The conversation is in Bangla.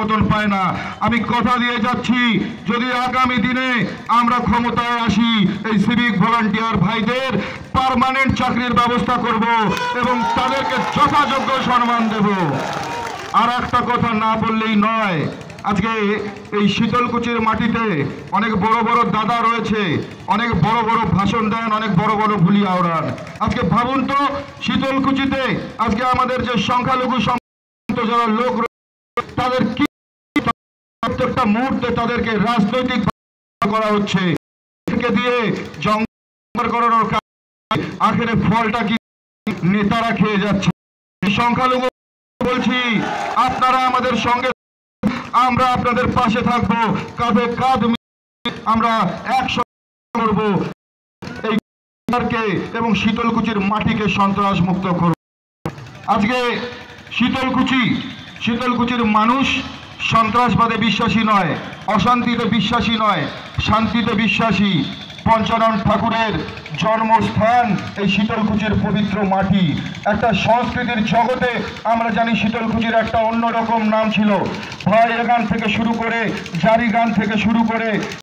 মতন পায় না। আমি কথা দিয়ে যাচ্ছি, যদি আগামী দিনে আমরা ক্ষমতায় আসি, এই সিভিক ভলান্টিয়ার ভাইদের পার্মানেন্ট চাকরির ব্যবস্থা করব এবং তাদেরকে যথাযোগ্য সম্মান দেব। আর একটা কথা না বললেই নয়, আজকে এই শীতলকুচির মাটিতে অনেক বড় বড় দাদা রয়েছে, অনেক বড় বড় ভাষণ দেন, অনেক বড় বড় ভুলি আওড়ান। আজকে ভাবুন তো, শীতলকুচিতে আজকে আমাদের যে সংখ্যালঘু সম্প্রদায়ের যারা লোক তাদের কি প্রত্যেকটা মুহূর্তে তাদেরকে রাজনৈতিক করা হচ্ছে। দিয়ে আখেরে ফলটা কি নেতারা খেয়ে যাচ্ছে। সংখ্যালঘু বলছি, আপনারা আমাদের সঙ্গে আমরা আপনাদের পাশে কাঁধে কাঁধ আমরা একসঙ্গে করব। এই এবং শীতলকুচির মাটিকে সন্ত্রাস মুক্ত করব। আজকে শীতলকুচি, শীতলকুচির মানুষ সন্ত্রাসবাদে বিশ্বাসী নয়, অশান্তিতে বিশ্বাসী নয়, শান্তিতে বিশ্বাসী। পঞ্চানন ঠাকুরের জন্মস্থান এই শীতলকুচির পবিত্র মাটি। একটা সংস্কৃতির জগতে আমরা জানি শীতলকুচির একটা অন্যরকম নাম ছিল। ভয় গান থেকে শুরু করে জারি গান থেকে শুরু করে